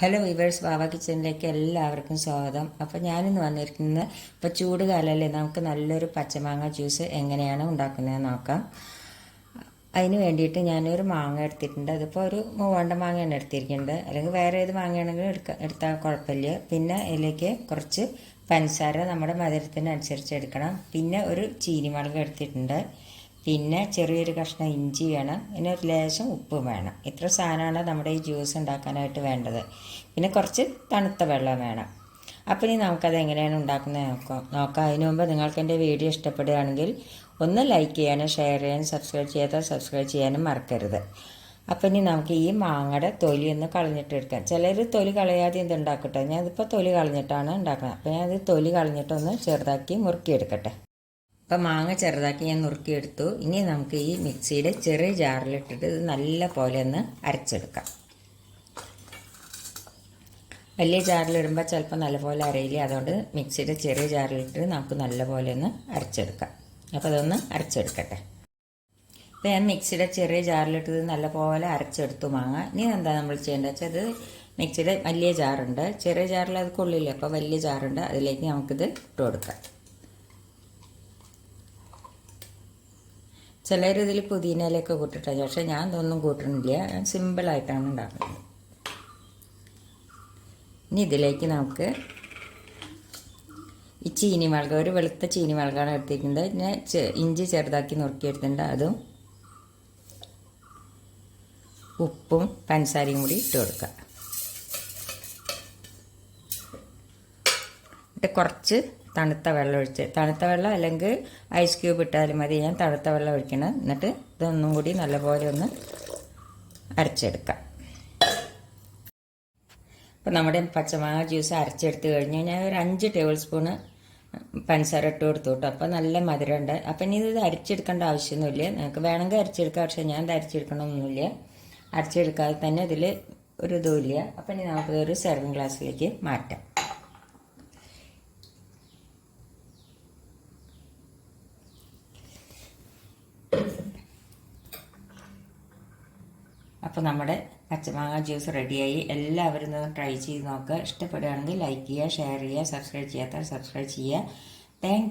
Hello viewers ബാബ കിച്ചണിലേക്ക് എല്ലാവർക്കും സ്വാഗതം. അപ്പോൾ ഞാനിന്ന് വന്നിരിക്കുന്നത് ഇപ്പോൾ ചൂട് കാലമല്ലേ നമുക്ക് നല്ലൊരു പച്ചമാങ്ങ ജ്യൂസ് എങ്ങനെയാണ് ഉണ്ടാക്കുന്നത് നോക്കാം. അതിന് വേണ്ടിയിട്ട് ഞാനൊരു മാങ്ങ എടുത്തിട്ടുണ്ട്. അതിപ്പോൾ ഒരു മൂവാണ്ട മാങ്ങയാണ് എടുത്തിരിക്കുന്നത്. അല്ലെങ്കിൽ വേറെ ഏത് മാങ്ങയാണെങ്കിലും എടുക്ക എടുത്താൽ കുഴപ്പമില്ല. പിന്നെ ഇതിലേക്ക് കുറച്ച് പഞ്ചസാര നമ്മുടെ മധുരത്തിനനുസരിച്ച് എടുക്കണം. പിന്നെ ഒരു ചീനിമുളക് എടുത്തിട്ടുണ്ട്. പിന്നെ ചെറിയൊരു കഷ്ണം ഇഞ്ചി വേണം. പിന്നെ ഒരു ലേശം ഉപ്പ് വേണം. ഇത്ര സാധനമാണ് നമ്മുടെ ഈ ജ്യൂസ് ഉണ്ടാക്കാനായിട്ട് വേണ്ടത്. പിന്നെ കുറച്ച് തണുത്ത വെള്ളം വേണം. അപ്പോൾ ഇനി നമുക്കത് എങ്ങനെയാണ് ഉണ്ടാക്കുന്നത് നോക്കാം. നോക്കാം. അതിനു മുമ്പ് നിങ്ങൾക്ക് എന്റെ വീഡിയോ ഇഷ്ടപ്പെടുകയാണെങ്കിൽ ഒന്ന് ലൈക്ക് ചെയ്യാനും ഷെയർ ചെയ്യാനും സബ്സ്ക്രൈബ് ചെയ്യാത്ത സബ്സ്ക്രൈബ് ചെയ്യാനും മറക്കരുത്. അപ്പം ഇനി നമുക്ക് ഈ മാങ്ങയുടെ തൊലി ഒന്ന് കളഞ്ഞിട്ട് എടുക്കാം. ചിലർ തൊലി കളയാതെ ഇത് ഉണ്ടാക്കട്ടെ ഞാനിപ്പോൾ തൊലി കളഞ്ഞിട്ടാണ് ഉണ്ടാക്കുന്നത്. അപ്പോൾ ഞാനത് തൊലി കളഞ്ഞിട്ടൊന്ന് ചെറുതാക്കി മുറുക്കിയെടുക്കട്ടെ. അപ്പം മാങ്ങ ചെറുതാക്കി ഞാൻ നുറുക്കിയെടുത്തു. ഇനി നമുക്ക് ഈ മിക്സിയുടെ ചെറിയ ജാറിലിട്ടിട്ട് ഇത് നല്ല പോലെ ഒന്ന് അരച്ചെടുക്കാം. വലിയ ജാറിലിടുമ്പോൾ ചിലപ്പോൾ നല്ലപോലെ അരയില്ല? അതുകൊണ്ട് മിക്സിയുടെ ചെറിയ ജാറിലിട്ട് നമുക്ക് നല്ലപോലെ ഒന്ന് അരച്ചെടുക്കാം. അപ്പോൾ അതൊന്ന് അരച്ചെടുക്കട്ടെ. അപ്പോൾ ഞാൻ മിക്സിയുടെ ചെറിയ ജാറിലിട്ടത് നല്ലപോലെ അരച്ചെടുത്തു മാങ്ങ. ഇനി എന്താ നമ്മൾ ചെയ്യേണ്ടത് വെച്ചാൽ അത് മിക്സിയുടെ വലിയ ജാറുണ്ട്. ചെറിയ ജാറിൽ അത് കൊള്ളില്ല. അപ്പോൾ വലിയ ജാറുണ്ട്. അതിലേക്ക് നമുക്കിത് ഇട്ട് കൊടുക്കാം. ചിലർ ഇതിൽ പുതിനയിലൊക്കെ കൂട്ടിട്ടാണ് പക്ഷേ ഞാൻ ഇതൊന്നും കൂട്ടണില്ല ഞാൻ സിമ്പിളായിട്ടാണ് ഉണ്ടാക്കുന്നത്. ഇനി ഇതിലേക്ക് നമുക്ക് ഈ ചീനി മുളക് ഒരു വെളുത്ത ചീനി മുളകാണ് എടുത്തിരിക്കുന്നത് പിന്നെ ഇഞ്ചി ചെറുതാക്കി നുറുക്കിയെടുത്തിട്ടുണ്ട് അതും ഉപ്പും പഞ്ചസാരയും കൂടി ഇട്ട് കൊടുക്കുക. എന്നിട്ട് കുറച്ച് തണുത്ത വെള്ളം ഒഴിച്ച്. തണുത്ത വെള്ളം അല്ലെങ്കിൽ ഐസ് ക്യൂബ് ഇട്ടാലും മതി. ഞാൻ തണുത്ത വെള്ളം ഒഴിക്കണം. എന്നിട്ട് ഇതൊന്നും കൂടി നല്ലപോലെ ഒന്ന് അരച്ചെടുക്കാം. അപ്പോൾ നമ്മുടെ പച്ചമാങ്ങ ജ്യൂസ് അരച്ചെടുത്ത് കഴിഞ്ഞ് ഞാൻ ഒരു അഞ്ച് ടേബിൾ സ്പൂണ് പഞ്ചസാര ഇട്ട് കൊടുത്തു കേട്ടോ. അപ്പോൾ നല്ല മധുരമുണ്ട്. അപ്പം ഇനി ഇത് അരച്ചെടുക്കേണ്ട ആവശ്യമൊന്നുമില്ല. നിങ്ങൾക്ക് വേണമെങ്കിൽ അരച്ചെടുക്കാം. പക്ഷേ ഞാൻ ഇത് അരച്ചെടുക്കണമൊന്നുമില്ല. അരച്ചെടുക്കാതെ തന്നെ ഇതിൽ ഒരു ഇതുമില്ല അപ്പം ഇനി നമുക്കിതൊരു സെർവിങ് ഗ്ലാസ്സിലേക്ക് മാറ്റാം. അപ്പോൾ നമ്മുടെ പച്ചമാങ്ങ ജ്യൂസ് റെഡിയായി. എല്ലാവരും ഒന്ന് ട്രൈ ചെയ്ത് നോക്കുക ഇഷ്ടപ്പെടുകയാണെങ്കിൽ ലൈക്ക് ചെയ്യുക ഷെയർ ചെയ്യുക സബ്സ്ക്രൈബ് ചെയ്യാത്ത സബ്സ്ക്രൈബ് ചെയ്യുക. താങ്ക്